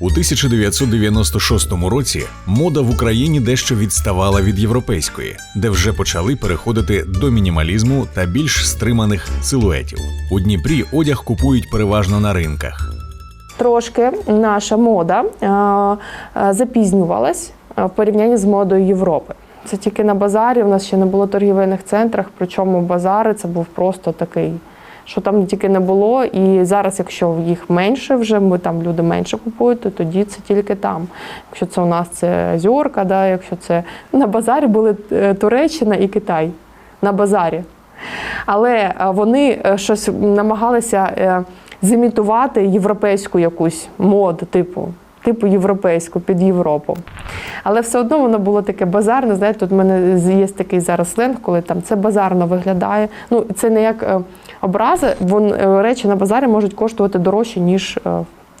У 1996 році мода в Україні дещо відставала від європейської, де вже почали переходити до мінімалізму та більш стриманих силуетів. У Дніпрі одяг купують переважно на ринках. Трошки наша мода е, е, запізнювалась е, в порівнянні з модою Європи. Це тільки на базарі. У нас ще не було торгівельних центрах, причому базари це був просто такий, що там тільки не було. І зараз, якщо їх менше вже, ми там люди менше купують, то тоді це тільки там. Якщо це у нас це Азіорка, да, якщо це на базарі були е, Туреччина і Китай. На базарі. Але е, вони е, щось намагалися зімітувати європейську якусь моду, типу, типу європейську під Європу. Але все одно воно було таке базарне. Знаєте, тут в мене є такий зараз сленг, коли там це базарно виглядає. Ну, це не як образи, вон, е, речі на базарі можуть коштувати дорожче, ніж. е,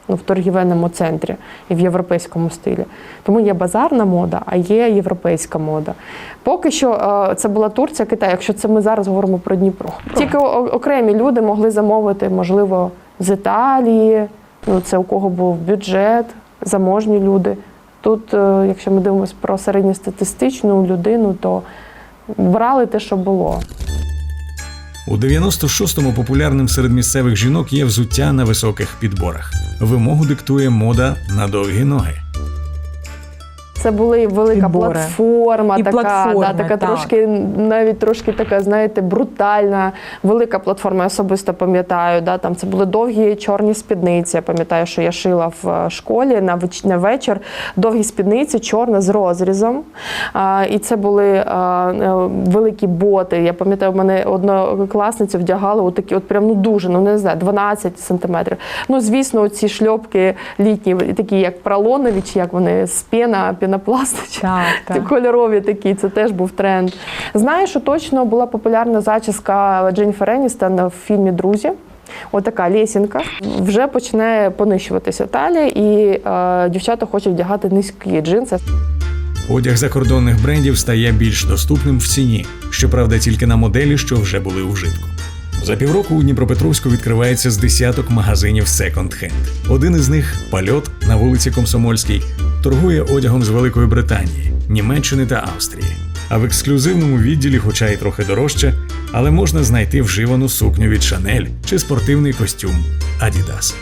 Ну, в торгівельному центрі і в європейському стилі. Тому є базарна мода, а є європейська мода. Поки що е, це була Турція, Китай, якщо це ми зараз говоримо про Дніпро. Тільки окремі люди могли замовити, можливо, з Італії, ну це у кого був бюджет, заможні люди. Тут, якщо ми дивимося про середньостатистичну людину, то брали те, що було. У 96-му популярним серед місцевих жінок є взуття на високих підборах. Вимогу диктує мода на довгі ноги. Це була велика Підбори. платформа, І така, платформи, да, така так. трошки, навіть трошки така, знаєте, брутальна, велика платформа, я особисто пам'ятаю. Да, там це були довгі чорні спідниці. Я пам'ятаю, що я шила в е, школі на, на вечір довгі спідниці, чорна з розрізом. А, і це були а, е, великі боти. Я пам'ятаю, в мене однокласницю вдягали отакі, от прям ну дуже, ну не знаю, 12 сантиметрів. Ну, звісно, ці шльопки літні, такі як пролонові, чи як вони з піна. Чи- Так, так. Кольорові такі, це теж був тренд. Знаю, що точно була популярна зачіска Дженніфер Еністон в фільмі Друзі. Отака лесінка вже починає понищуватися талія, і е, дівчата хочуть вдягати низькі джинси. Одяг закордонних брендів стає більш доступним в ціні, щоправда, тільки на моделі, що вже були у вжитку. За півроку у Дніпропетровську відкривається з десяток магазинів секонд-хенд. Один із них пальот на вулиці Комсомольській, торгує одягом з Великої Британії, Німеччини та Австрії. А в ексклюзивному відділі, хоча й трохи дорожче, але можна знайти вживану сукню від Шанель чи спортивний костюм Adidas.